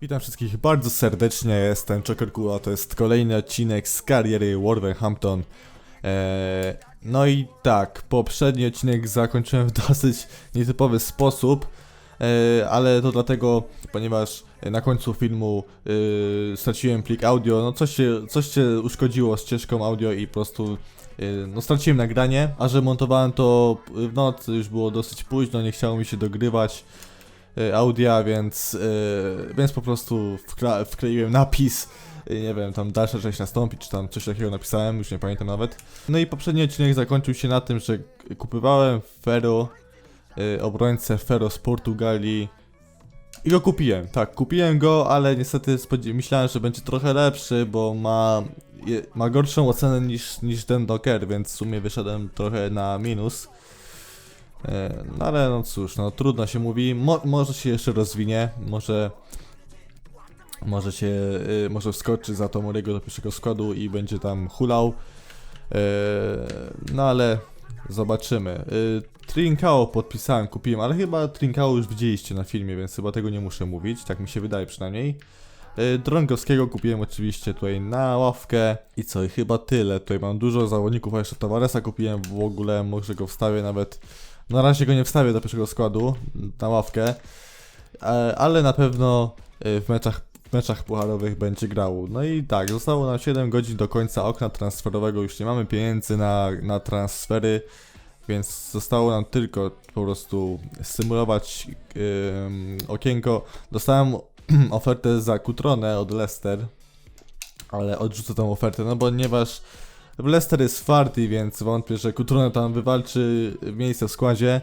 Witam wszystkich bardzo serdecznie, jestem Choker a to jest kolejny odcinek z kariery Wolverhampton. Eee, no i tak, poprzedni odcinek zakończyłem w dosyć nietypowy sposób, eee, ale to dlatego, ponieważ na końcu filmu eee, straciłem plik audio, no coś się, coś się uszkodziło ścieżką audio i po prostu eee, no straciłem nagranie, a że montowałem to w nocy, już było dosyć późno, nie chciało mi się dogrywać audia, więc, y, więc po prostu wkra- wkleiłem napis. y, Nie wiem, tam dalsza część nastąpi, czy tam coś takiego napisałem, już nie pamiętam nawet. No i poprzedni odcinek zakończył się na tym, że kupowałem Ferro, y, obrońcę Ferro z Portugalii. I go kupiłem, tak, kupiłem go, ale niestety myślałem, że będzie trochę lepszy, bo ma, je, ma gorszą ocenę niż, niż ten Docker, więc w sumie wyszedłem trochę na minus. E, No ale no cóż, no trudno się mówi. Mo może się jeszcze rozwinie, może. Może się. Y, może wskoczy za Tomoriego do pierwszego składu i będzie tam hulał. E, no ale zobaczymy. Trincao podpisałem, kupiłem, ale chyba Trincao już widzieliście na filmie, więc chyba tego nie muszę mówić, tak mi się wydaje przynajmniej. Drągowskiego kupiłem oczywiście tutaj na ławkę i co, i chyba tyle. Tutaj mam dużo zawodników, a jeszcze Tavaresa kupiłem w ogóle, może go wstawię nawet na razie go nie wstawię do pierwszego składu na ławkę, e, ale na pewno e, w meczach, w meczach pucharowych będzie grał. No i tak, zostało nam 7 godzin do końca okna transferowego, już nie mamy pieniędzy na, na transfery, więc zostało nam tylko po prostu symulować ym, okienko. Dostałem ofertę za Kutronę od Leicester, ale odrzucę tą ofertę, no ponieważ Leicester jest twardy, więc wątpię, że Kutrone tam wywalczy miejsce w składzie.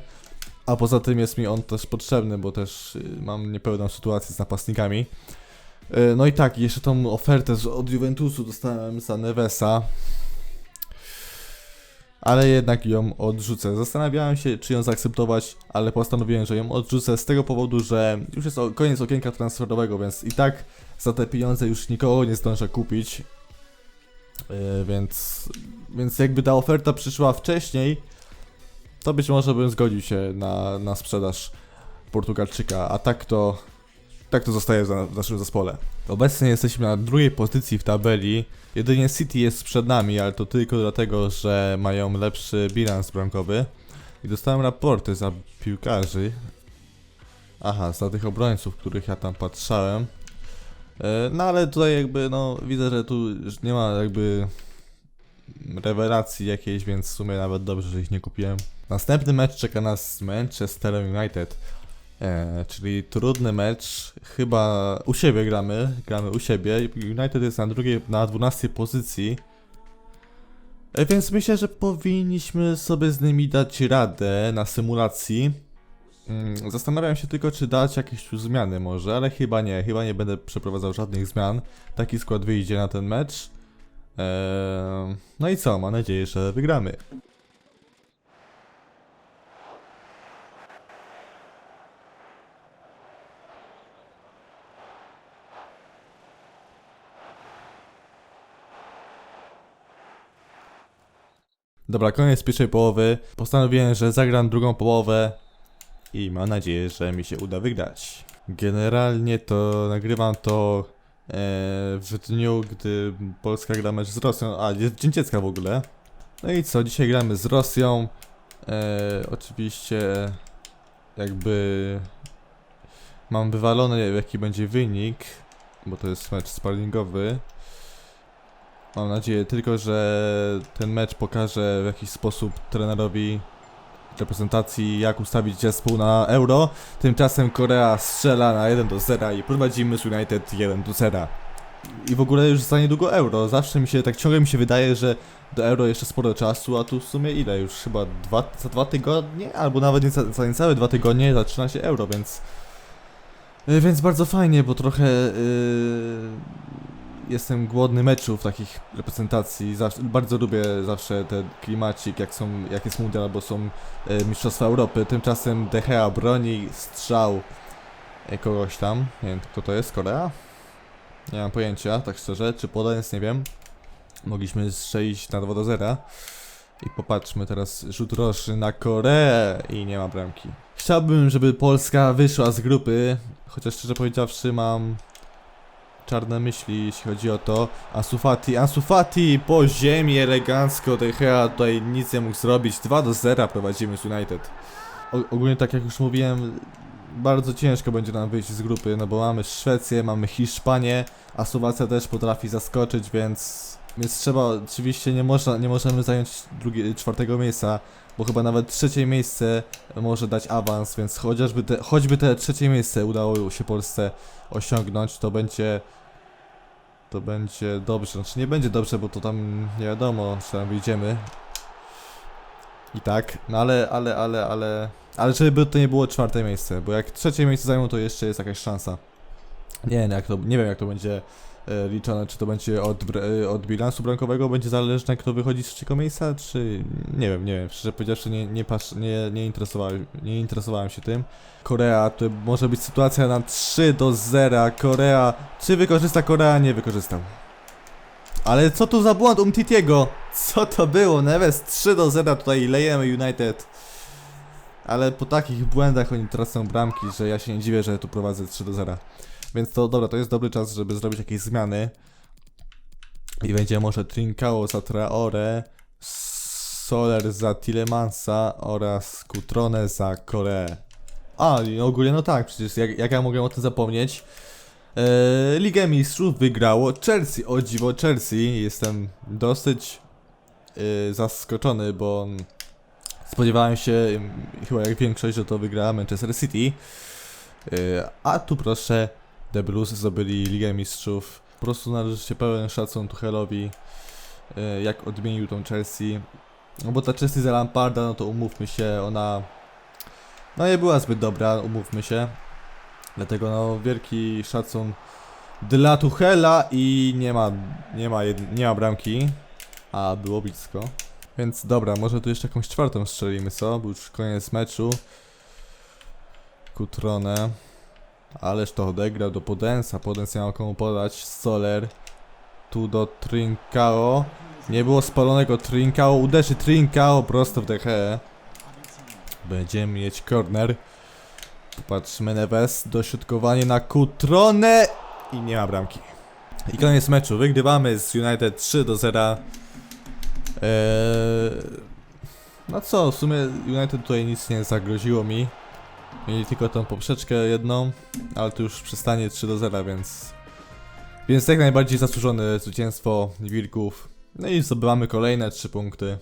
A poza tym jest mi on też potrzebny, bo też y, mam niepełną sytuację z napastnikami. Y, No i tak, jeszcze tą ofertę od Juventusu dostałem za Nevesa. Ale jednak ją odrzucę. Zastanawiałem się, czy ją zaakceptować, ale postanowiłem, że ją odrzucę z tego powodu, że już jest koniec okienka transferowego, więc i tak za te pieniądze już nikogo nie zdążę kupić. Yy, więc, więc jakby ta oferta przyszła wcześniej, to być może bym zgodził się na, na sprzedaż Portugalczyka, a tak to, tak to zostaje w naszym zespole. Obecnie jesteśmy na drugiej pozycji w tabeli. Jedynie City jest przed nami, ale to tylko dlatego, że mają lepszy bilans bramkowy. I dostałem raporty za piłkarzy. Aha, za tych obrońców, których ja tam patrzałem. E, No ale tutaj jakby, no widzę, że tu nie ma jakby rewelacji jakiejś, więc w sumie nawet dobrze, że ich nie kupiłem. Następny mecz czeka nas z Manchesterem United, e, czyli trudny mecz, chyba u siebie gramy, gramy u siebie, United jest na drugiej, na 12 pozycji, e, więc myślę, że powinniśmy sobie z nimi dać radę na symulacji. Mm, Zastanawiam się tylko, czy dać jakieś tu zmiany może, ale chyba nie, chyba nie będę przeprowadzał żadnych zmian. Taki skład wyjdzie na ten mecz. Eee, no i co, mam nadzieję, że wygramy. Dobra, koniec pierwszej połowy. Postanowiłem, że zagram drugą połowę i mam nadzieję, że mi się uda wygrać. Generalnie to nagrywam to e, w dniu, gdy Polska gra mecz z Rosją, a jest Dzień Dziecka w ogóle. No i co, dzisiaj gramy z Rosją. E, oczywiście jakby mam wywalone jaki będzie wynik, bo to jest mecz sparringowy. Mam nadzieję tylko, że ten mecz pokaże w jakiś sposób trenerowi reprezentacji, jak ustawić zespół na euro. Tymczasem Korea strzela na 1 do 0 i prowadzimy z United 1 do 0. I w ogóle już za niedługo euro. Zawsze mi się, tak ciągle mi się wydaje, że do euro jeszcze sporo czasu, a tu w sumie ile? Już chyba dwa, za dwa tygodnie? Albo nawet nie za, niecałe dwa tygodnie zaczyna się euro, więc... y, Więc bardzo fajnie, bo trochę yy, jestem głodny meczów takich reprezentacji. Zawsze, bardzo lubię zawsze ten klimacik, jak są, jak jest mundial, albo są e, Mistrzostwa Europy. Tymczasem De Gea broni strzał e, kogoś tam. Nie wiem, kto to jest, Korea? Nie mam pojęcia, tak szczerze, czy Podens, nie wiem. Mogliśmy strzelić na 2 do 0. I popatrzmy teraz, rzut roczny na Koreę i nie ma bramki. Chciałbym, żeby Polska wyszła z grupy, chociaż szczerze powiedziawszy mam czarne myśli, jeśli chodzi o to. Ansufati, Ansufati po ziemi elegancko, De Gea tutaj nic nie mógł zrobić. 2 do 0 prowadzimy z United. O, ogólnie tak jak już mówiłem, bardzo ciężko będzie nam wyjść z grupy, no bo mamy Szwecję, mamy Hiszpanię, a Słowacja też potrafi zaskoczyć, więc... Więc trzeba, oczywiście nie, można, nie możemy zająć drugie, czwartego miejsca, bo chyba nawet trzecie miejsce może dać awans, więc chociażby te, choćby te trzecie miejsce udało się Polsce osiągnąć, to będzie to będzie dobrze, znaczy nie będzie dobrze, bo to tam nie wiadomo, czy tam wyjdziemy. I tak, no ale, ale, ale, ale ale żeby to nie było czwarte miejsce, bo jak trzecie miejsce zajmą, to jeszcze jest jakaś szansa. Nie wiem jak to, nie wiem jak to będzie liczone, czy to będzie od, e, od bilansu bramkowego, będzie zależne kto wychodzi z trzeciego miejsca, czy nie wiem, nie wiem, szczerze powiedziawszy nie, nie, patrz, nie, nie, interesowałem, nie interesowałem się tym. Korea, to może być sytuacja na 3 do 0, Korea, czy wykorzysta Korea? Nie wykorzystał. Ale co to za błąd Umtitiego? Co to było? Neves 3 do 0, tutaj lejemy United. Ale po takich błędach oni tracą bramki, że ja się nie dziwię, że tu prowadzę 3 do 0. Więc to dobra, to jest dobry czas, żeby zrobić jakieś zmiany. I będzie może Trincao za Traore, Soler za Tilemansa oraz Kutrone za Koreę. A, i ogólnie no tak, przecież jak, jak ja mogę o tym zapomnieć? Eee, Ligę Mistrzów wygrało Chelsea, o dziwo Chelsea. Jestem dosyć e, zaskoczony, bo spodziewałem się, chyba jak większość, że to wygra Manchester City. E, a tu proszę, The Blues zdobyli Ligę Mistrzów. Po prostu należy się pełen szacun Tuchelowi, e, jak odmienił tą Chelsea. No bo ta Chelsea za Lamparda, no to umówmy się, ona no nie była zbyt dobra, umówmy się. Dlatego no wielki szacun dla Tuchela i nie ma, nie ma, nie ma bramki, a było blisko. Więc dobra, może tu jeszcze jakąś czwartą strzelimy, co? Był już koniec meczu. Kutrone. Ależ to odegrał do Podensa. Podens miał komu podać. Soler. Tu do Trincao. Nie było spalonego Trincao. Uderzy Trincao prosto w DHE. Będziemy mieć corner. Popatrzmy Neves. Dośrodkowanie na Kutronę. I nie ma bramki. I koniec meczu. Wygrywamy z United 3 do 0. Eee, no co, w sumie United tutaj nic nie zagroziło mi. Mieli tylko tą poprzeczkę jedną, ale to już przystanie 3 do 0, więc... Więc jak najbardziej zasłużone zwycięstwo Wilków. No i zdobywamy kolejne 3 punkty.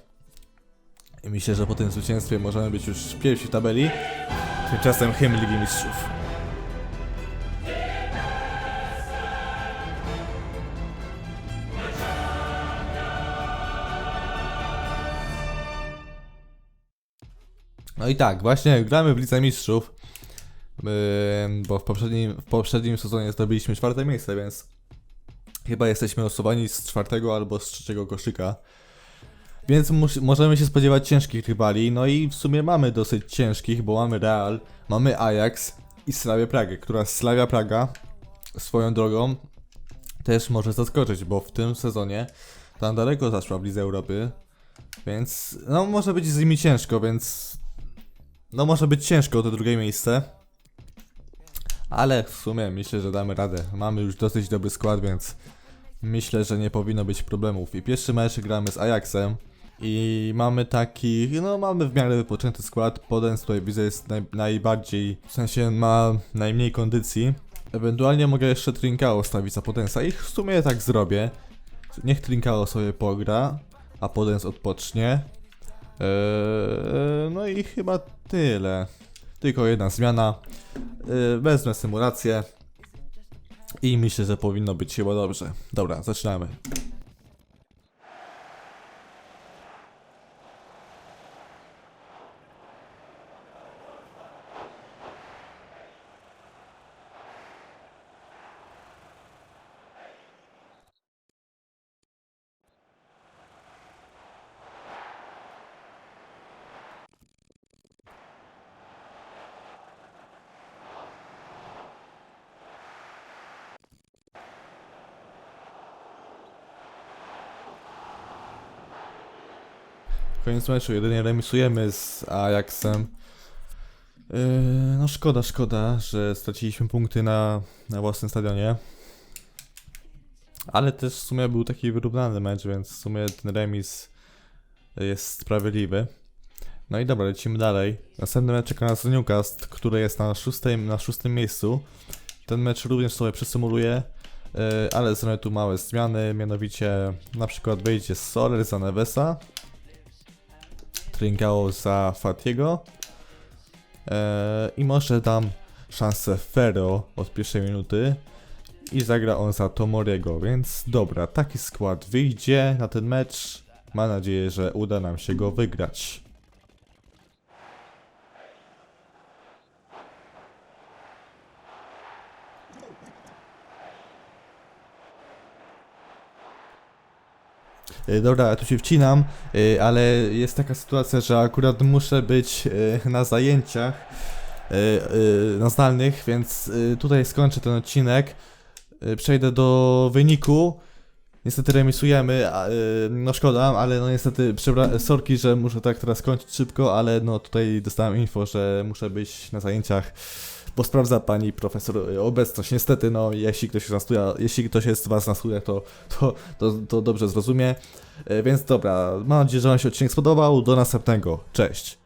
I myślę, że po tym zwycięstwie możemy być już pierwsi w tabeli. Tymczasem hymn Ligi Mistrzów. I tak, właśnie gramy w Lidze Mistrzów, bo w poprzednim, w poprzednim sezonie zdobyliśmy czwarte miejsce, więc chyba jesteśmy losowani z czwartego albo z trzeciego koszyka. Więc możemy się spodziewać ciężkich rywali, no i w sumie mamy dosyć ciężkich, bo mamy Real, mamy Ajax i Slavię Pragę, która Slavia Praga swoją drogą też może zaskoczyć, bo w tym sezonie tam daleko zaszła w Lidze Europy, więc no może być z nimi ciężko, więc no może być ciężko o to drugie miejsce. Ale w sumie myślę, że damy radę. Mamy już dosyć dobry skład, więc myślę, że nie powinno być problemów. I pierwszy mecz gramy z Ajaxem. I mamy taki, no mamy w miarę wypoczęty skład. Podens tutaj widzę jest naj, najbardziej, w sensie ma najmniej kondycji. Ewentualnie mogę jeszcze Trincao stawić za Potensa i w sumie tak zrobię. Niech Trincao sobie pogra, a Podens odpocznie. Eee, no i chyba tyle. Tylko jedna zmiana. Eee, wezmę symulację. I myślę, że powinno być chyba dobrze. Dobra, zaczynamy. Koniec meczu, jedynie remisujemy z Ajaxem. Yy, no szkoda, szkoda, że straciliśmy punkty na, na własnym stadionie. Ale też w sumie był taki wyrównany mecz, więc w sumie ten remis jest sprawiedliwy. No i dobra, lecimy dalej. Następny mecz czeka nas Newcastle, który jest na szóstym, na szóstym miejscu. Ten mecz również sobie przesumuluję, yy, ale zrobię tu małe zmiany, mianowicie na przykład wyjdzie Soler za Nevesa, Trincao za Fatiego yy, i może dam szansę Ferro od pierwszej minuty i zagra on za Tomoriego, więc dobra, taki skład wyjdzie na ten mecz. Mam nadzieję, że uda nam się go wygrać. Y, Dobra, ja tu się wcinam, y, ale jest taka sytuacja, że akurat muszę być y, na zajęciach na zdalnych, więc tutaj skończę ten odcinek. Przejdę do wyniku. Niestety remisujemy, no szkoda, ale no niestety, sorki, że muszę tak teraz kończyć szybko, ale no tutaj dostałem info, że muszę być na zajęciach, bo sprawdza pani profesor y, obecność. Niestety, no jeśli ktoś, jeśli ktoś jest z was na studiach, to, to, to, to dobrze zrozumie. Y, Więc dobra, mam nadzieję, że wam się odcinek spodobał. Do następnego. Cześć.